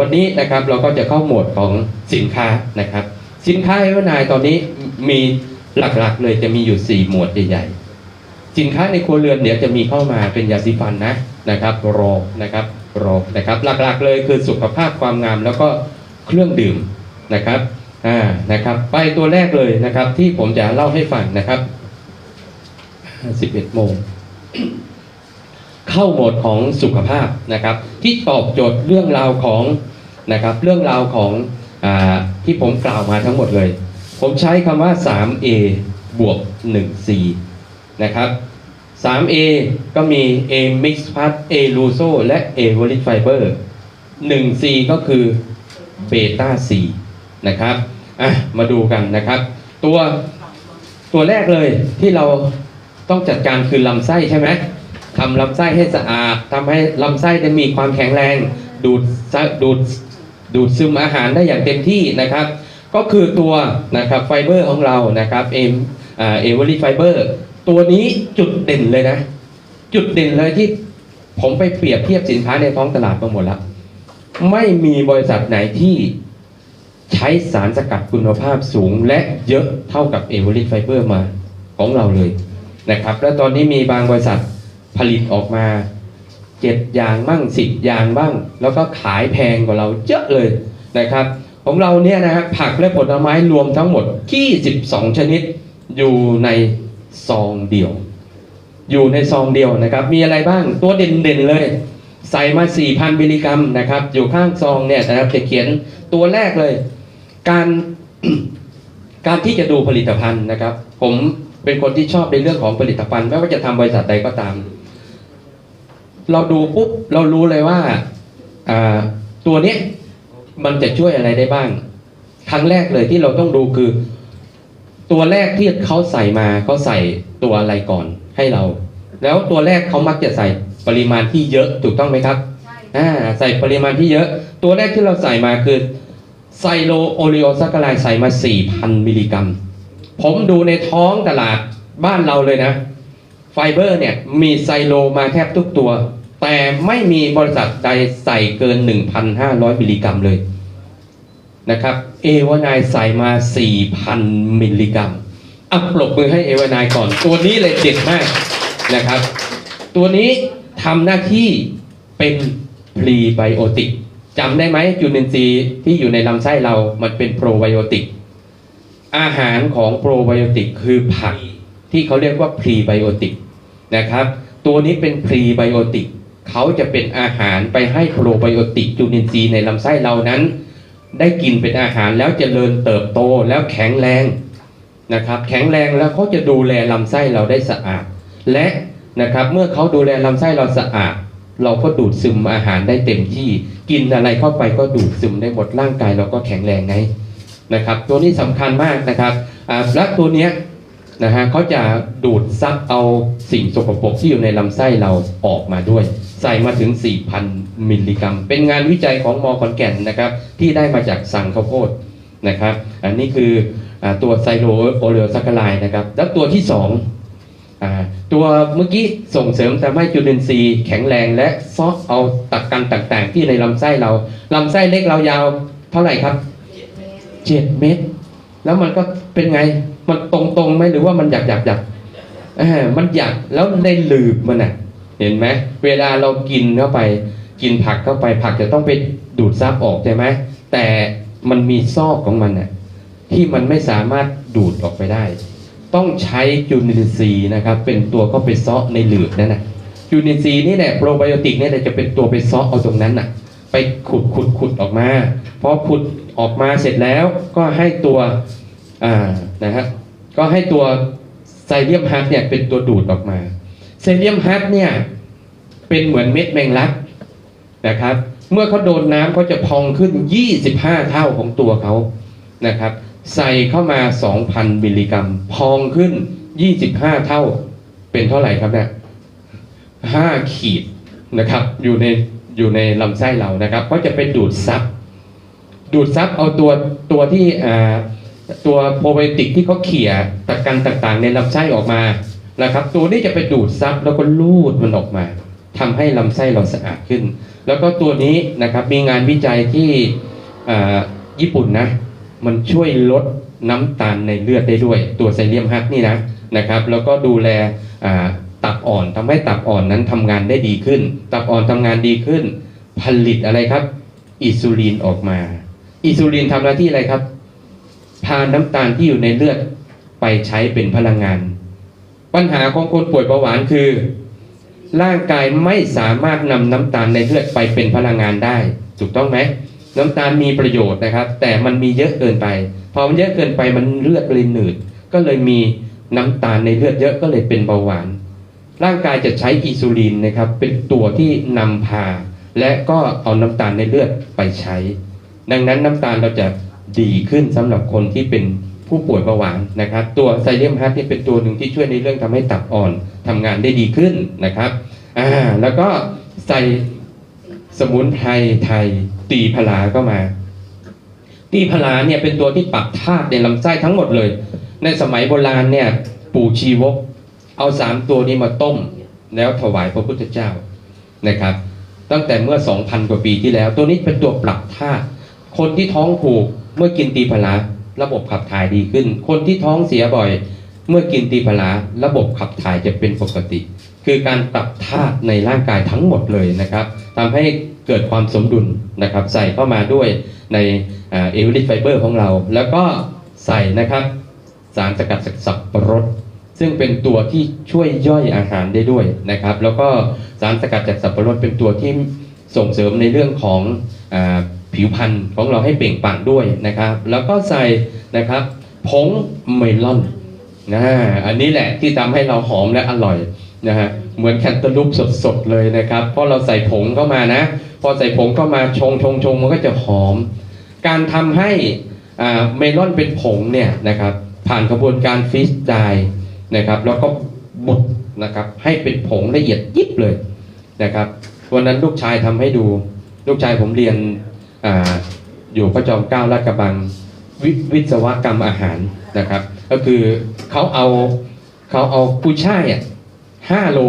วันนี้นะครับเราก็จะเข้าหมวดของสินค้านะครับ สินค้าเอเวนายตอนนี้มีหลักๆ เลยจะมีอยู่ 4 หมวดใหญ่ๆสินค้าในครัวเรือนเดี๋ยวจะมีเข้ามาเป็นยาสีฟันนะนะครับรอนะครับรอนะครับ หลักๆเลยคือสุขภาพความงามแล้วก็เครื่องดื่มนะครับอ่านะครับ ไปตัวแรกเลยนะครับที่ผมจะเล่าให้ฟังนะครับ11โมง เข้าโหมดของสุขภาพนะครับ ที่ตอบโจทย์เรื่องราวของนะครับเรื่องราวของอที่ผมกล่าวมาทั้งหมดเลย ผมใช้คำว่า 3A บวก 1C นะครับ 3A ก็มี A Mix Part A Luso และ A Volic Fiber 1C ก็คือเบต้า C นะครับอะมาดูกันนะครับ ตัวตัวแรกเลยที่เราต้องจัดการคือลำไส้ใช่ไหม ทำลำไส้ให้สะอาดทำให้ลำไส้ได้มีความแข็งแรง ดูดซะดูดดูดซึมอาหารได้อย่างเต็มที่นะครับ ก็คือตัวนะครับไฟเบอร์ของเรานะครับเอมเอเวอรี่ไฟเบอร์ตัวนี้จุดเด่นเลยนะ จุดเด่นเลยที่ผมไปเปรียบเทียบสินค้าในท้องตลาดมาหมดแล้ว ไม่มีบริษัทไหนที่ใช้สารสกัดคุณภาพสูงและเยอะเท่ากับเอเวอรี่ไฟเบอร์มาของเราเลยนะครับ แล้วตอนนี้มีบางบริษัท ผลิตออกมาเจ็ดอย่างบ้างสิบอย่างบ้าง แล้วก็ขายแพงกว่าเราเยอะเลยนะครับ ของเราเนี่ยนะฮะผักและผลไม้รวมทั้งหมด 22 ชนิดอยู่ในซองเดียว อยู่ในซองเดียวนะครับ มีอะไรบ้างตัวเด่นๆเลย ใส่มา 4,000มิลลิกรัมนะครับ อยู่ข้างซองเนี่ยนะครับจะเขียนตัวแรกเลย การการที่จะดูผลิตภัณฑ์นะครับ ผมเป็นคนที่ชอบในเรื่องของผลิตภัณฑ์ ไม่ว่าจะทำบริษัทใดก็ตาม เราดูปุ๊บเรารู้เลยว่าอ่าตัวเนี้ยมันจะช่วยอะไรได้บ้าง ครั้งแรกเลยที่เราต้องดูคือ ตัวแรกที่เขาใส่มาเขาใส่ตัวอะไรก่อนให้เรา แล้วตัวแรกเขามักจะใส่ปริมาณที่เยอะถูกต้องไหมครับใช่อ่าใส่ปริมาณที่เยอะ ตัวแรกที่เราใส่มาคือไซโลโอริโอซักกไลใส่มา 4,000 มิลลิกรัม ผมดูในท้องตลาดบ้านเราเลยนะ ไฟเบอร์เนี่ยมีไซโลมาแทบทุกตัว แต่ไม่มีบริษัทใดใส่เกิน 1,500 มิลลิกรัมเลยนะครับ เอวานายใส่มา 4,000 มิลลิกรัมอัปรบมือให้เอวานายก่อน ตัวนี้เลยเด็ดมากนะครับ ตัวนี้ทำหน้าที่เป็นพรีไบโอติกจำได้ไหมจุลินทรีย์ที่อยู่ในลำไส้เรามันเป็นโปรไบโอติก อาหารของโปรไบโอติกคือผักที่เขาเรียกว่าพรีไบโอติกนะครับ ตัวนี้เป็นพรีไบโอติก เขาจะเป็นอาหารไปให้โปรไบโอติกจุลินทรีย์ในลำไส้เรานั้น ได้กินเป็นอาหารแล้วเจริญเติบโตแล้วแข็งแรงนะครับ แข็งแรงแล้วเขาจะดูแลลำไส้เราได้สะอาด และนะครับเมื่อเขาดูแลลำไส้เราสะอาด เราก็ดูดซึมอาหารได้เต็มที่ กินอะไรเข้าไปก็ดูดซึมได้หมดร่างกายเราก็แข็งแรงไงนะครับ ตัวนี้สำคัญมากนะครับและตัวเนี้ย นะฮะเขาจะดูดซับเอาสิ่งสกปรกที่อยู่ในลำไส้เราออกมาด้วย ใส่มาถึง 4,000 มิลลิกรัม เป็นงานวิจัยของมอขอนแก่นนะครับ ที่ได้มาจากสั่งข้าวโพดนะครับ อันนี้คืออตัวไซโลโอเลอซักไลนะครับ แล้วตัวที่สองตัวเมื่อกี้ส่งเสริมทำให้จุลินทรีย์แข็งแรงและซอกเอาตักกันต่างๆ ที่ในลำไส้เราลำไส้เล็กเรายาวเท่าไหร่ครับเจ็ดเมตร แล้วมันก็เป็นไง มันตรงๆไหมหรือว่ามันหยักหยักหยักมันหยักแล้วในหลืบมันอะ เห็นไหมเวลาเรากินเข้าไป กินผักเข้าไปผักจะต้องไปดูดซับออกใช่ไหมแต่มันมีซอกของมันอะที่มันไม่สามารถดูดออกไปได้ ต้องใช้จุลินทรีย์นะครับ เป็นตัวเข้าไปซาะในหลืบนั่นนะจุลินทรีย์นี่แหละโปรไบโอติกเนี่ยจะเป็นตัวไปซาะเอาตรงนั้นน่ะ ไปขุดขุดขุดออกมาพอขุดออกมาเสร็จแล้วก็ให้ตัว อ่านะฮะก็ให้ตัวไซเลียมฮัทเนี่ยเป็นตัวดูดออกมา ไซเลียมฮัทเนี่ยเป็นเหมือนเม็ดแมงลักนะครับ เมื่อเขาโดนน้ำเขาจะพองขึ้น 25 เท่าของตัวเขานะครับ ใส่เข้ามา 2,000มิลลิกรัม พองขึ้น 25 เท่า เป็นเท่าไหร่ครับเนี่ย5ขีดนะครับอยู่ในอยู่ในลำไส้เรานะครับ ก็จะเป็นดูดซับดูดซับเอาตัวตัวที่อ่า ตัวโปรไบโอติกที่เขาเขี่ยตะกันต่างๆ ในลำไส้ออกมานะครับ ตัวนี้จะไปดูดซับแล้วก็ลูดมันออกมาททำให้ลำไส้เราสะอาดขึ้น แล้วก็ตัวนี้นะครับมีงานวิจัยที่ญี่ปุ่นนะ มันช่วยลดน้ำตาลในเลือดได้ด้วย ตัวไซเลียมฮักนี่นะนะครับ แล้วก็ดูแลตับอ่อนทำให้ตับอ่อนนั้นทำงานได้ดีขึ้น ตับอ่อนทำงานดีขึ้น ผลิตอะไรครับ อิซูลินออกมา อิซูลินทำหน้าที่อะไรครับ พาน้ำตาลที่อยู่ในเลือดไปใช้เป็นพลังงาน ปัญหาของคนป่วยเบาหวานคือ ร่างกายไม่สามารถนำน้ำตาลในเลือดไปเป็นพลังงานได้ ถูกต้องไหมน้ำตาลมีประโยชน์นะครับ แต่มันมีเยอะเกินไป พอมันเยอะเกินไปมันเลือดเลยหนืด ก็เลยมีน้ำตาลในเลือดเยอะก็เลยเป็นเบาหวาน ร่างกายจะใช้อินซูลินนะครับ เป็นตัวที่นำพา และก็เอาน้ำตาลในเลือดไปใช้ ดังนั้นน้ำตาลเราจะ ดีขึ้นสำหรับคนที่เป็นผู้ป่วยเบาหวานนะครับ ตัวไซเลียมฮัทนี่เป็นตัวหนึ่งที่ช่วยในเรื่องทำให้ตับอ่อนทำงานได้ดีขึ้นนะครับอ่าแล้วก็ใส่สมุนไพรไทยตีพลาก็มา ตีพลาเนี่ยเป็นตัวที่ปรับธาตุในลำไส้ทั้งหมดเลย ในสมัยโบราณเนี่ยปู่ชีวก เอาสามตัวนี้มาต้ม แล้วถวายพระพุทธเจ้านะครับ ตั้งแต่เมื่อ 2,000 กว่าปีที่แล้ว ตัวนี้เป็นตัวปรับธาตุคนที่ท้องผูก เมื่อกินตีพลาระบบขับถ่ายดีขึ้น คนที่ท้องเสียบ่อย เมื่อกินตีพลาระบบขับถ่ายจะเป็นปกติ คือการปรับธาตุในร่างกายทั้งหมดเลยนะครับทำให้เกิดความสมดุลนะครับใส่เข้ามาด้วยในเอเวอร์ไฟเบอร์ของเรา แล้วก็ใส่นะครับสารสกัดจากสับปะรดซึ่งเป็นตัวที่ช่วยย่อยอาหารได้ด้วยนะครับ แล้วก็สารสกัดจากสับปะรดเป็นตัวที่ส่งเสริมในเรื่องของอ ผิวพรรณของเราให้เปล่งปลั่งด้วยนะครับ แล้วก็ใส่นะครับผงเมลอนนะอันนี้แหละที่ทำให้เราหอมและอร่อยนะฮะเหมือนแคนตาลูปสดๆเลยนะครับ เพราะเราใส่ผงเข้ามานะ พอใส่ผงเข้ามาชงชงชงมันก็จะหอม การทำให้เมลอนเป็นผงเนี่ยนะครับผ่านกระบวนการฟิสไดนะครับแล้วก็บดนะครับให้เป็นผงละเอียดยิบเลยนะครับวันนั้นลูกชายทำให้ดู ลูกชายผมเรียน อยู่พระจอมเกล้าลาดกระบังววิศวกรรมอาหารนะครับ ก็คือเขาเอาเขาเอากุ้ยช่ายอะห้าโล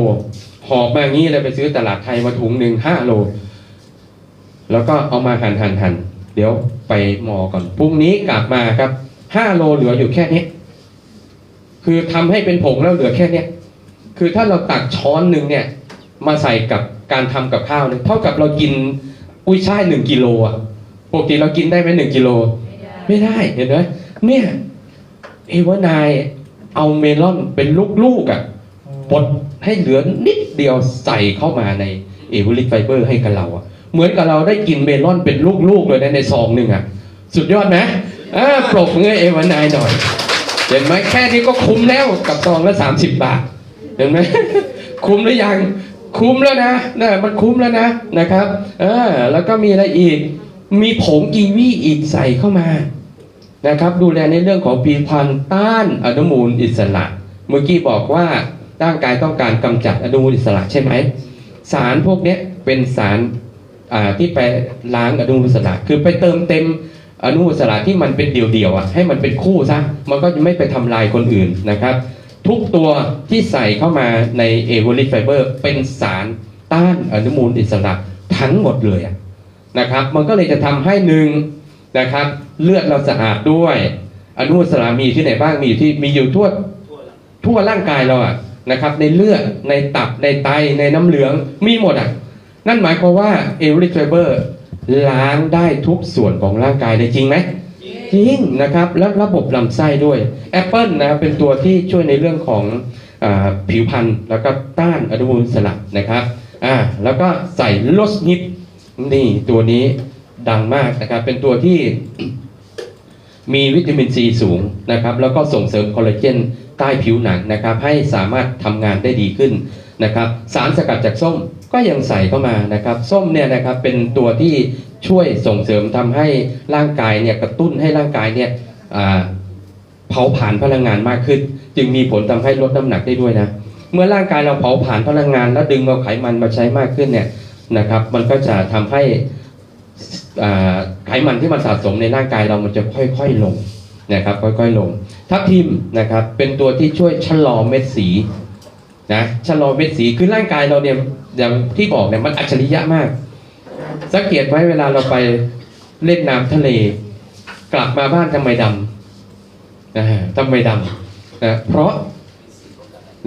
หอบมาอย่างนี้เลยไปซื้อตลาดไทยมาถุงหนึ่งห้าโล แล้วก็เอามาหั่นหั่นหั่นเดี๋ยวไปหมอก่อนพรุ่งนี้กลับมาครับห้าโลเหลืออยู่แค่นี้ คือทำให้เป็นผงแล้วเหลือแค่เนี้ยคือถ้าเราตักช้อนหนึ่งเนี่ย มาใส่กับการทำกับข้าวเนี่ยเท่ากับเรากิน อุ้ยช่ายหนึ่งกิโลอะปกติเรากินได้ไหมหนึ่งกิโล ไม่ได้เห็นไหมเนี่ยเอวานายเอาเมลอนเป็นลูกๆอะบดให้เหลือนิดเดียวใส่เข้ามาในเอเวอริกไฟเบอร์ให้กับเราอะเหมือนกับเราได้กินเมลอนเป็นลูกๆเลยนะในซองหนึ่งอะ สุดยอดไหมอ่าปรบมือเอวานายหน่อย เห็นไหมแค่นี้ก็คุ้มแล้วกับซองละสามสิบบาท เห็นไหมคุ้มหรือยัง คุ้มแล้วนะนะมันคุ้มแล้วนะนะครับเออแล้วก็มีอะไรอีก มีผงกีวีอีกใส่เข้ามานะครับ ดูแลในเรื่องของปีพันต้านอนุมูลอิสระ เมื่อกี้บอกว่าร่างกายต้องการกำจัดอนุมูลอิสระใช่ไหมสารพวกนี้เป็นสารอ่าที่ไปล้างอนุมูลอิสระ คือไปเติมเต็มอนุมูลอิสระที่มันเป็นเดี่ยวๆอะให้มันเป็นคู่ซะมันก็จะไม่ไปทำลายคนอื่นนะครับ ทุกตัวที่ใส่เข้ามาในเอเวอริไฟเบอร์เป็นสารต้านอนุมูลอิสระทั้งหมดเลยนะครับ มันก็เลยจะทำให้หนึ่งนะครับ เลือดเราสะอาดด้วย อนุมูลอิสระมีที่ไหนบ้างมีอยู่ที่มีอยู่ทั่วทั่วร่างกายเราอะนะครับ ในเลือดในตับในไตในน้ำเหลืองมีหมดอะนั่นหมายความว่าเอเวอริไฟเบอร์ล้างได้ทุกส่วนของร่างกายได้จริงไหม จริงนะครับ แล้วระบบลำไส้ด้วยแอปเปิลนะครับเป็นตัวที่ช่วยในเรื่องของอผิวพรรณแล้วก็ต้านอนุมูลอิสระนะครับอ่าแล้วก็ใส่ลดนิดนี่ตัวนี้ดังมากนะครับ เป็นตัวที่มีวิตามินซีสูงนะครับ แล้วก็ส่งเสริมคอลลาเจนใต้ผิวหนังนะครับ ให้สามารถทำงานได้ดีขึ้นนะครับ สารสกัดจากส้มก็ยังใส่เข้ามานะครับ ส้มเนี่ยนะครับเป็นตัวที่ ช่วยส่งเสริมทำให้ร่างกายเนี่ยกระตุ้นให้ร่างกายเนี่ยเผาผลาญพลังงานมากขึ้น จึงมีผลทำให้ลดน้ำหนักได้ด้วยนะเมื่อร่างกายเราเผาผลาญพลังงาน แล้วดึงเอาไขมันมาใช้มากขึ้นเนี่ยนะครับ มันก็จะทำให้ไขมันที่มันสะสมในร่างกายเรามันจะค่อยๆลงนะครับค่อยๆลง ทับทิมนะครับเป็นตัวที่ช่วยชะลอเม็ดสีนะชะลอเม็ดสีคือร่างกายเราเนี่ยอย่างที่บอกเนี่ยมันอัจฉริยะมาก สังเกตไว้เวลาเราไปเล่นน้ำทะเล กลับมาบ้านทำไมดำนะฮะทำไมดำนะเพราะ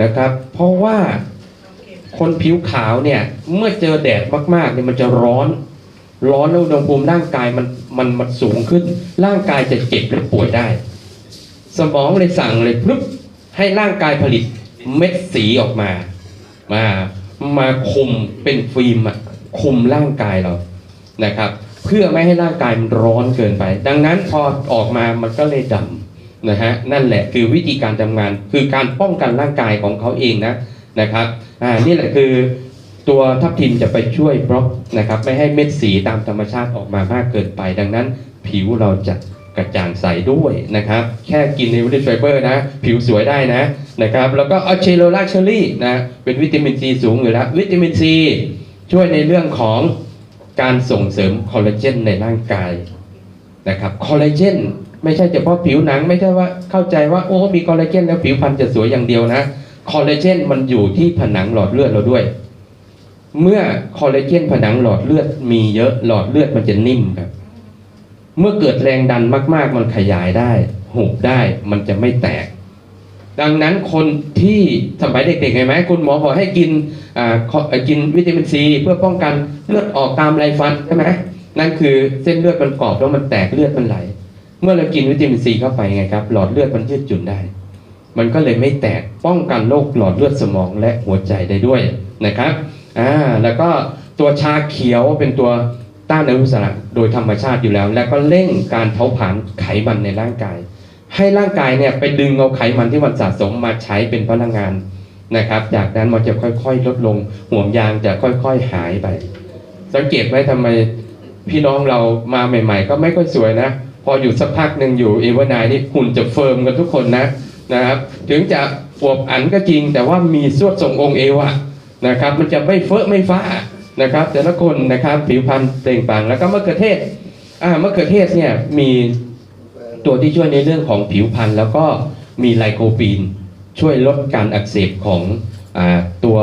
นะครับ เพราะว่าคนผิวขาวเนี่ย เมื่อเจอแดดมากๆเนี่ยมันจะร้อน ร้อนแล้วอุณหภูมิร่างกายมันมันมันสูงขึ้น ร่างกายจะเจ็บและป่วยได้ สมองเลยสั่งเลยพรึบให้ร่างกายผลิตเม็ดสีออกมา มา มาคุมเป็นฟิล์มอะ คุมร่างกายเรานะครับ เพื่อไม่ให้ร่างกายมันร้อนเกินไป ดังนั้นพอออกมามันก็เลยดำนะฮะนั่นแหละคือวิธีการทำงาน คือการป้องกันร่างกายของเขาเองนะนะครับอ่านี่แหละคือตัวทับทิมจะไปช่วยบล็อกนะครับไม่ให้เม็ดสีตามธรรมชาติออกมามากเกินไป ดังนั้นผิวเราจะกระจ่างใสด้วยนะครับ แค่กินในวิตามินไฟเบอร์นะ ผิวสวยได้นะนะครับ แล้วก็อเชโรลาเชอรี่นะ เป็นวิตามินซีสูงอยู่แล้ว วิตามินซี ช่วยในเรื่องของการส่งเสริมคอลลาเจนในร่างกายนะครับคอลลาเจนไม่ใช่เฉพาะผิวหนัง ไม่ใช่ว่าเข้าใจว่าโอ้มีคอลลาเจนแล้วผิวพรรณจะสวยอย่างเดียวนะคอลลาเจนมันอยู่ที่ผนังหลอดเลือดเราด้วย เมื่อคอลลาเจนผนังหลอดเลือดมีเยอะหลอดเลือดมันจะนิ่มครับเมื่อเกิดแรงดันมาก ๆ มันขยายได้ หุบได้มันจะไม่แตก ดังนั้นคนที่สมัยเด็กๆเห็นไหมคุณหมอบอกให้กินกินวิตามินซีเพื่อป้องกันเลือดออกตามไรฟันใช่ไหมนั่นคือเส้นเลือดมันกรอบแล้วมันแตกเลือดมันไหล เมื่อเรากินวิตามินซีเข้าไปไงครับ หลอดเลือดมันยืดหยุ่นได้ มันก็เลยไม่แตกป้องกันโรคหลอดเลือดสมองและหัวใจได้ด้วยนะครับอ่าแล้วก็ตัวชาเขียวเป็นตัวต้านอนุมูลอิสระโดยธรรมชาติอยู่แล้ว แล้วก็เร่งการเผาผลาญไขมันในร่างกาย ให้ร่างกายเนี่ยไปดึงเอาไขมันที่มันสะสมมาใช้เป็นพลังงานนะครับ จากนั้นมันจะค่อยๆ ลดลงห่วงยางจะค่อยๆหายไป สังเกตไว้ทำไมพี่น้องเรามาใหม่ ๆ ก็ไม่ค่อยสวยนะ พออยู่สักพักหนึ่งอยู่เอเวอร์ไนนี่หุ่นจะเฟิร์มกันทุกคนนะนะครับ ถึงจะอวบอันก็จริง แต่ว่ามีสวดทรงองค์เอวอะนะครับ มันจะไม่เฟ้อไม่ฟ้านะครับ แต่ละคนนะครับผิวพรรณเปล่งปลั่งแล้วก็มะเขือเทศอ่ามะเขือเทศเนี่ยมี ตัวที่ช่วยในเรื่องของผิวพรรณแล้วก็มีไลโคปีน ช่วยลดการอักเสบของอตัว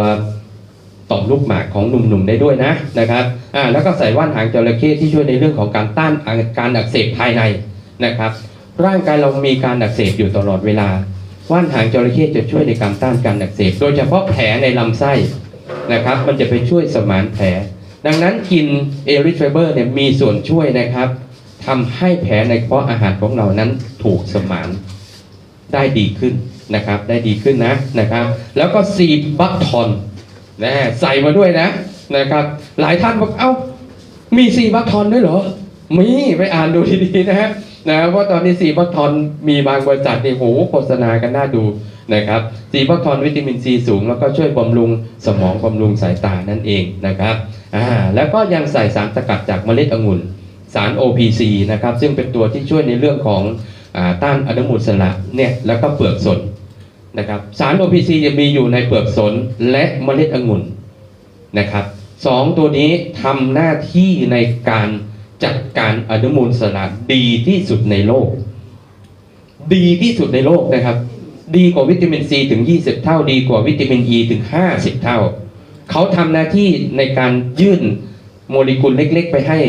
ต่อมลูกหมากของหนุ่มๆได้ด้วยนะนะครับอ่าแล้วก็ใส่ว่านหางจระเข้ที่ช่วยในเรื่องของการต้านการอักเสบภายในนะครับ ร่างกายเรามีการอักเสบอยู่ตลอดเวลา ว่านหางจระเข้จะช่วยในการต้านการอักเสบ โดยเฉพาะแผลในลำไส้นะครับ มันจะไปช่วยสมานแผล ดังนั้นกินเอริทไฟเบอร์เนี่ยมีส่วนช่วยนะครับ ทำให้แผลในกระเพาะอาหารของเรานั้นถูกสมานได้ดีขึ้นนะครับ ได้ดีขึ้นนะนะครับ แล้วก็ซีบัคทอนนะใส่มาด้วยนะนะครับ หลายท่านบอกเอ้ามีซีบัคทอนด้วยเหรอมีไปอ่านดูดีๆนะฮะนะเพราะตอนนี้ซีบัคทอนมีบางบริษัทนี่โหโฆษณากันน่าดูนะครับซีบัคทอนวิตามินซีสูง แล้วก็ช่วยบำรุงสมองบำรุงสายตานั่นเองนะครับอ่าแล้วก็ยังใส่สารสกัดจากเมล็ดองุ่น สาร OPC นะครับซึ่งเป็นตัวที่ช่วยในเรื่องของอต้านอนุมูลอิสระเนี่ยแล้วก็เปลือกสนนะครับสาร OPC จะมีอยู่ในเปลือกสนและเมล็ดองุ่นนะครับสองตัวนี้ทำหน้าที่ในการจัดการอนุมูลอิสระดีที่สุดในโลก ดีที่สุดในโลกนะครับ ดีกว่าวิตามินซีถึง 20 เท่าดีกว่าวิตามินอ e ีถึง 50 เท่า เขาทำหน้าที่ในการยื่นโมเลกุลเล็ก ๆ ไปให้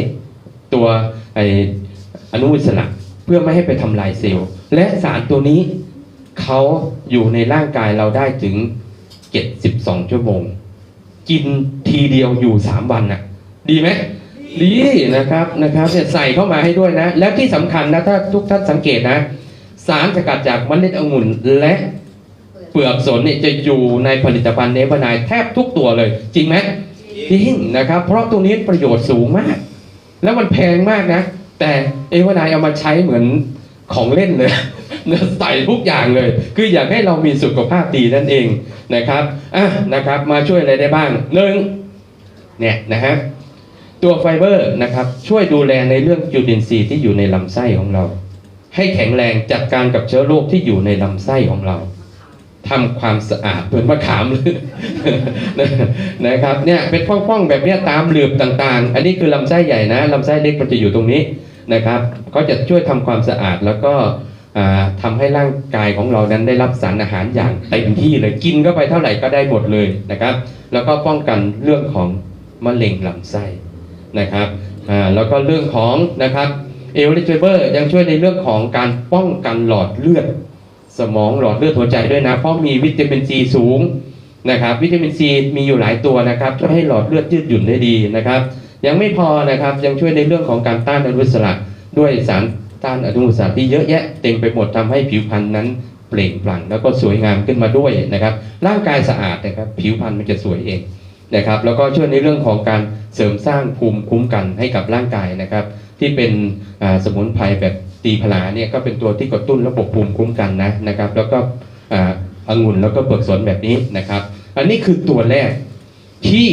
ตัวไออนุมูลอิสระเพื่อไม่ให้ไปทำลายเซลล์ และสารตัวนี้เขาอยู่ในร่างกายเราได้ถึง 72 ชั่วโมง กินทีเดียวอยู่ 3 วันน่ะ ดีไหมดีนะครับนะครับเนี่ยใส่เข้ามาให้ด้วยนะ แล้วที่สำคัญนะถ้าทุกท่านสังเกตนะ สารสกัดจากมเมล็ดองุ่นและเปลือกสนเนี่ยจะอยู่ในผลิตภัณฑ์เนเวอร์ไนแทบทุกตัวเลย จริงไหมจริงนะครับ เพราะตัวนี้ประโยชน์สูงมาก แล้วมันแพงมากนะ แต่เอวานายเอามาใช้เหมือนของเล่นเลยใส่ทุกอย่างเลย คืออยากให้เรามีสุขภาพดีนั่นเองนะครับอะนะครับ มาช่วยอะไรได้บ้างหนึ่งเนี่ยนะฮะตัวไฟเบอร์นะครับช่วยดูแลในเรื่องจุลินทรีย์ที่อยู่ในลำไส้ของเรา ให้แข็งแรงจัดการกับเชื้อโรคที่อยู่ในลำไส้ของเรา ทำความสะอาดเหมือนมะขามเลยนะครับเนี่ยเป็นฟ่องๆแบบนี้ตามหลืบต่างๆ อันนี้คือลำไส้ใหญ่นะลำไส้เล็กมันจะอยู่ตรงนี้นะครับก็จะช่วยทำความสะอาดแล้วก็อ่าทำให้ร่างกายของเรานั้นได้รับสารอาหารอย่างเต็มที่เลยกินเข้าไปเท่าไหร่ก็ได้หมดเลยนะครับ แล้วก็ป้องกันเรื่องของมะเร็งลำไส้นะครับแล้วก็เรื่องของนะครับเอลลิเจเบอร์ยังช่วยในเรื่องของการป้องกันหลอดเลือด สมองหลอดเลือดหัวใจด้วยนะ เพราะมีวิตามินซีสูงนะครับ วิตามินซีมีอยู่หลายตัวนะครับช่วยให้หลอดเลือดยืดหยุ่นได้ดีนะครับ ยังไม่พอนะครับยังช่วยในเรื่องของการต้านอนุมูลอิสระด้วยสารต้านอนุมูลอิสระที่เยอะแยะเต็มไปหมดทำให้ผิวพรรณนั้นเปล่งปลั่งแล้วก็สวยงามขึ้นมาด้วยนะครับ ร่างกายสะอาดนะครับ ผิวพรรณมันจะสวยเองนะครับ แล้วก็ช่วยในเรื่องของการเสริมสร้างภูมิคุ้มกันให้กับร่างกายนะครับ ที่เป็นสมุนไพรแบบ ตีพลาเนี่ยก็เป็นตัวที่กระตุ้นระบบภูมิคุ้มกันนะนะครับ แล้วก็อ่าองุ่นแล้วก็เปลือกสนแบบนี้นะครับ อันนี้คือตัวแรกที่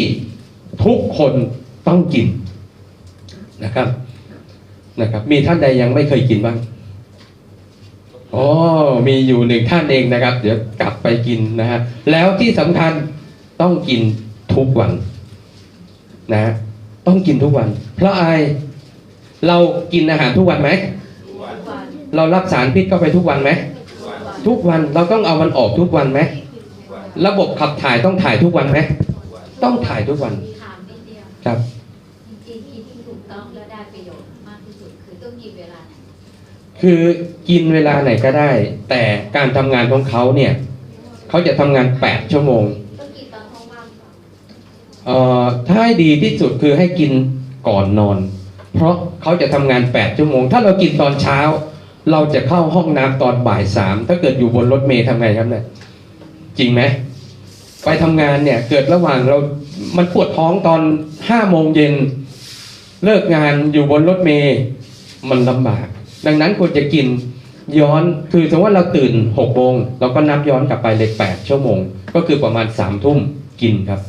ทุกคนต้องกินนะครับนะครับ มีท่านใดยังไม่เคยกินบ้างอ๋อมีอยู่หนึ่งท่านเองนะครับ เดี๋ยวกลับไปกินนะฮะแล้วที่สำคัญต้องกินทุกวันนะฮะต้องกินทุกวัน เพราะอะไรเรากินอาหารทุกวันไหม เรารับสารพิษเข้าไปทุกวันไหมทุกวันเราต้องเอามันออกทุกวันไหมระบบขับถ่ายต้องถ่ายทุกวันไหมต้องถ่ายทุกวันครับจริงๆที่ถูกต้องและได้ประโยชน์มากที่สุดคือต้องกินเวลาไหนคือกินเวลาไหนก็ได้ แต่การทำงานของเขาเนี่ยเขาจะทำงาน8ชั่วโมงต้องกินตอนท้องว่างก่อนเอ่อถ้าให้ดีที่สุดคือให้กินก่อนนอน เพราะเขาจะทำงาน8ชั่วโมง ถ้าเรากินตอนเช้า เราจะเข้าห้องน้ำตอนบ่ายสามถ้าเกิดอยู่บนรถเมล์ทำไงครับเนี่ยจริงไหมไปทำงานเนี่ย เกิดระหว่างเรา มันปวดท้องตอนห้าโมงเย็นเลิกงานอยู่บนรถเมล์มันลำบาก ดังนั้นควรจะกินย้อนคือสมมติว่าเราตื่นหกโมงเราก็นับย้อนกลับไปเลยแปดชั่วโมง ก็คือประมาณสามทุ่มกินครับ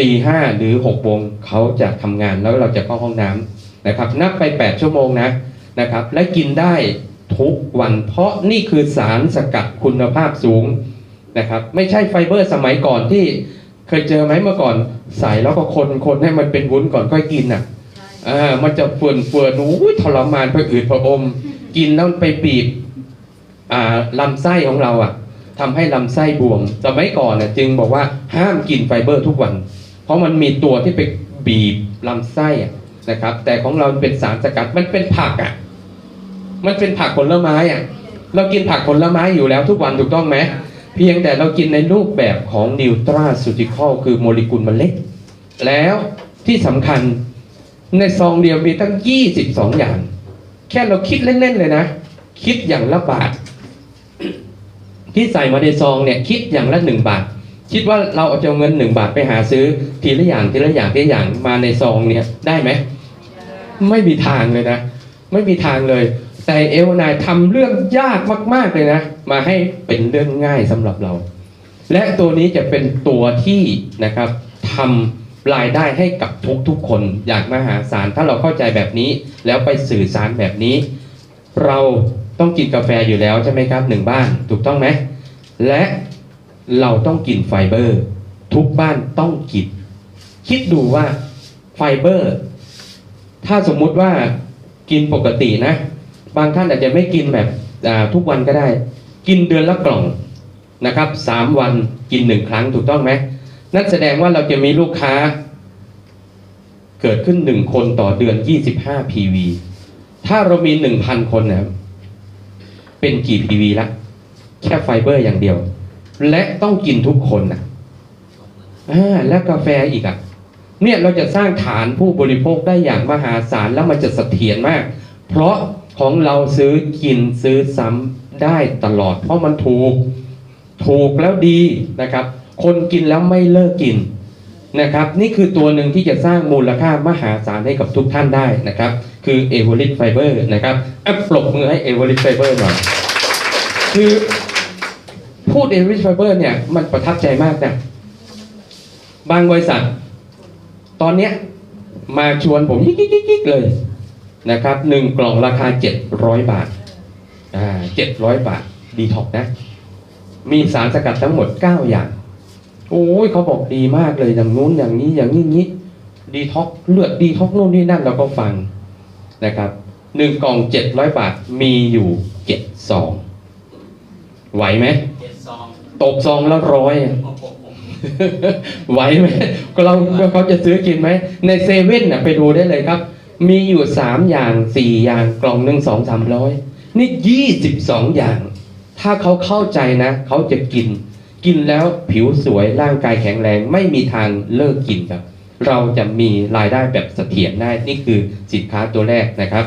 ตีห้าหรือหกโมงเขาจะทำงานแล้วเราจะเข้าห้องน้ำนะครับ นับไปแปดชั่วโมงนะนะครับ และกินได้ ทุกวัน เพราะนี่คือสารสกัดคุณภาพสูงนะครับ ไม่ใช่ไฟเบอร์สมัยก่อนที่เคยเจอไหมเมื่อก่อนใส่แล้วก็คนคนให้มันเป็นวุ้นก่อนค่อยกินอะใช่อ่ามันจะเฟื่อนเฟื่อนอุ้ยทรมานพออืดพออม กินแล้วมันไปบีบอ่าลำไส้ของเราอะทำให้ลำไส้บวมสมัยก่อนน่ะจึงบอกว่าห้ามกินไฟเบอร์ทุกวัน เพราะมันมีตัวที่ไปบีบลำไส้อะนะครับ แต่ของเราเป็นสารสกัดมันเป็นผักอะ มันเป็นผักผลไม้อะ เรากินผักผลไม้อยู่แล้วทุกวันถูกต้องไหม เพียงแต่เรากินในรูปแบบของนิวตราซูติคอลคือโมเลกุลมันเล็ก แล้วที่สำคัญในซองเดียวมีตั้ง 22 อย่าง แค่เราคิดเล่นๆเลยนะ คิดอย่างละบาท ที่ใส่มาในซองเนี่ยคิดอย่างละหนึ่งบาท คิดว่าเราเอาเงินหนึ่งบาทไปหาซื้อทีละอย่างทีละอย่างทีละอย่างมาในซองเนี่ยได้ไหม ไม่มีทางเลยนะ ไม่มีทางเลย แต่เอลนายทำเรื่องยากมาก ๆเลยนะ มาให้เป็นเรื่องง่ายสำหรับเรา และตัวนี้จะเป็นตัวที่นะครับทำรายได้ให้กับทุกๆคนอย่างมหาศาลถ้าเราเข้าใจแบบนี้ แล้วไปสื่อสารแบบนี้ เราต้องกินกาแฟอยู่แล้วใช่ไหมครับหนึ่งบ้านถูกต้องไหมและเราต้องกินไฟเบอร์ ทุกบ้านต้องกินคิดดูว่าไฟเบอร์ ถ้าสมมุติว่ากินปกตินะ บางท่านอาจจะไม่กินแบบทุกวันก็ได้ กินเดือนละกล่องนะครับสามวันกินหนึ่งครั้งถูกต้องไหมนั่นแสดงว่าเราจะมีลูกค้า เกิดขึ้นหนึ่งคนต่อเดือน25 PV ถ้าเรามี1,000คนนะเป็นกี่ PV ละแค่ไฟเบอร์อย่างเดียว และต้องกินทุกคนนะอ่าและกาแฟอีกอะเนี่ยเราจะสร้างฐานผู้บริโภคได้อย่างมหาศาลแล้วมันจะเสถียรมาก เพราะ ของเราซื้อกินซื้อซ้ำได้ตลอด เพราะมันถูกถูกแล้วดีนะครับ คนกินแล้วไม่เลิกกินนะครับ นี่คือตัวหนึ่งที่จะสร้างมูลค่ามหาศาลให้กับทุกท่านได้นะครับ คือเอเวอริสไฟเบอร์นะครับอะปรบมือให้เอเวอริสไฟเบอร์หน่อยคือพูดเอเวอริสไฟเบอร์เนี่ยมันประทับใจมากนะบางบริษัท ตอนเนี้ยมาชวนผมยิกๆๆเลย นะครับหนึ่งกล่องราคาเจ็ดร้อยบาทอ่าเจ็ดร้อยบาทดีท็อกนะ มีสารสกัดทั้งหมดเก้าอย่าง โอ้ยเขาบอกดีมากเลยอย่างนู้นอย่างนี้อย่างนี้นี้ดีท็อกเลือดดีท็อกโน่นนี่นั่นเราก็ฟังนะครับหนึ่งกล่องเจ็ดร้อยบาทมีอยู่เจ็ดซองไหวไหมเจ็ดซองตกซองละร้อยอะโอ้โหไหวไหมก็เราเขาจะซื้อกินไหมในเซเว่นน่ะไปดูได้เลยครับ มีอยู่สามอย่างสี่อย่างกล่องหนึ่งสองสามร้อยนี่ยี่สิบสองอย่าง ถ้าเขาเข้าใจนะ เขาจะกิน กินแล้วผิวสวยร่างกายแข็งแรง ไม่มีทางเลิกกินครับ เราจะมีรายได้แบบเสถียรได้นี่คือสินค้าตัวแรกนะครับ